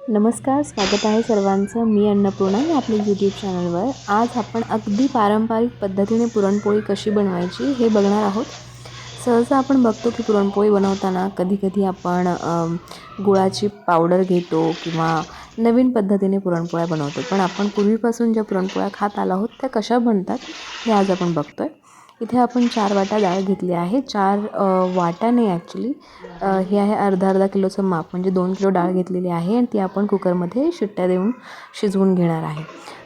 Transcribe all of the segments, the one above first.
नमस्कार स्वागत आहे सर्वांचं. मी अन्नपूर्णा या आपल्या यूट्यूब चॅनलवर आज आपण अगदी पारंपरिक पद्धतीने पुरणपोळी कशी बनवायची हे बघणार आहोत. सहसा आपण बघतो की पुरणपोळी बनवताना कधीकधी आपण गुळाची पावडर घेतो किंवा नवीन पद्धतीने पुरणपोळ्या बनवतो. पण आपण पूर्वीपासून ज्या पुरणपोळ्या खात आलो आहोत त्या कशा बनतात हे आज आपण बघतो आहे इथे आपण चार वाटा डाळ घेतली आहे. चार वाटा नाही ॲक्च्युली हे आहे अर्धा अर्धा किलोचं माप म्हणजे दोन किलो डाळ घेतलेली आहे आणि ती आपण कुकरमध्ये शिट्ट्या देऊन शिजवून घेणार आहे.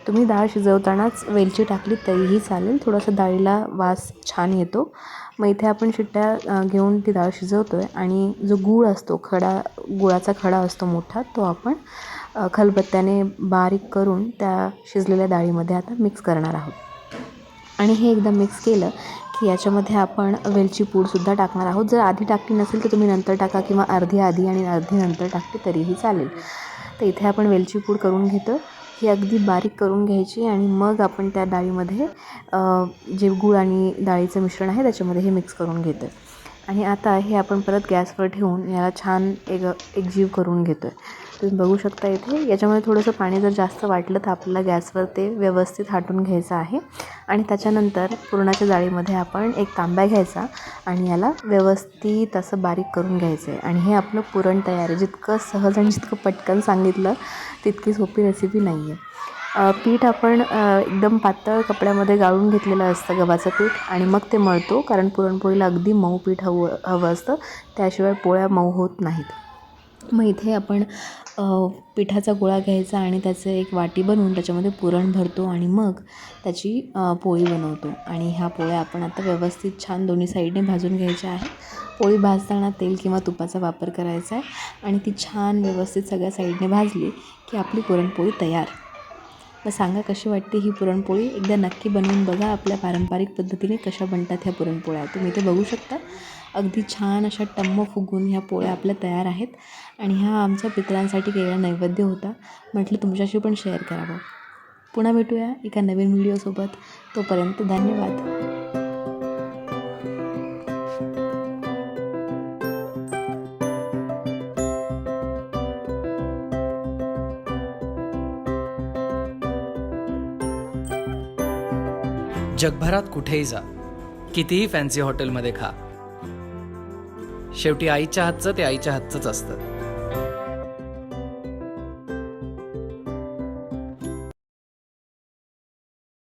तुम्ही डाळ शिजवतानाच वेलची टाकली तरीही चालेल. थोडासा डाळीला वास छान येतो. मग इथे आपण शिट्ट्या घेऊन ती डाळ शिजवतो आहे आणि जो गूळ असतो खडा गुळाचा खडा असतो मोठा तो आपण खलबत्त्याने बारीक करून त्या शिजलेल्या डाळीमध्ये आता मिक्स करणार आहोत. आणि हे एकदा मिक्स केलं की याच्यामध्ये आपण वेलची पूडसुद्धा टाकणार आहोत. जर आधी टाकली नसेल तर तुम्ही नंतर टाका किंवा अर्धी आधी आणि अर्धी नंतर टाकली तरीही चालेल. तर इथे आपण वेलची पूड करून घेतो ही अगदी बारीक करून घ्यायची आणि मग आपण त्या डाळीमध्ये जे गूळ आणि डाळीचं मिश्रण आहे त्याच्यामध्ये हे मिक्स करून घेतो आणि आता हे आपण परत गॅसवर ठेवून याला छान एक एकजीव करून घेतो आहे तुम्ही बघू शकता इथे. याच्यामध्ये थोडंसं पाणी जर जास्त वाटलं तर आपल्याला गॅसवर ते व्यवस्थित हाटून घ्यायचं आहे. आणि त्याच्यानंतर पुरणाच्या जाळीमध्ये आपण एक तांब्या घ्यायचा आणि याला व्यवस्थित असं बारीक करून घ्यायचं आहे. आणि हे आपलं पुरण तयार आहे. जितकं सहज आणि जितकं पटकन सांगितलं तितकी सोपी रेसिपी नाही आहे. पीठ आपण एकदम पातळ कपड्यामध्ये गाळून घेतलेलं असतं गव्हाचं पीठ आणि मग ते मळतो कारण पुरणपोळीला अगदी मऊ पीठ हवं हवं असतं. त्याशिवाय पोळ्या मऊ होत नाहीत. मग इथे आपण पिठाचा गोळा घ्यायचा आणि त्याचं एक वाटी बनवून त्याच्यामध्ये पुरण भरतो आणि मग त्याची पोळी बनवतो. आणि ह्या पोळ्या आपण आता व्यवस्थित छान दोन्ही साईडने भाजून घ्यायच्या आहेत. पोळी भाजताना तेल किंवा तुपाचा वापर करायचा आहे. आणि ती छान व्यवस्थित सगळ्या साईडने भाजली की आपली पुरणपोळी तयार. मग सांगा कशी वाटते ही पुरणपोळी? एकदा नक्की बनवून बघा आपल्या पारंपरिक पद्धतीने कशा बनतात ह्या पुरणपोळ्या. तुम्ही इथे बघू शकता. अगदी छान अशा टम्म फुगून ह्या पोळ्या आपल्या तयार आहेत. आणि ह्या आमच्या पितरांसाठी केलेला नैवेद्य होता. म्हटलं तुमच्याशी पण शेअर करावं. पुन्हा भेटूया एका नवीन व्हिडिओसोबत तोपर्यंत धन्यवाद. जगभरात कुठेही जा. कितीही फॅन्सी हॉटेलमध्ये खा. शेवटी आईच्या हातचं ते आईच्या हातचंच असतं.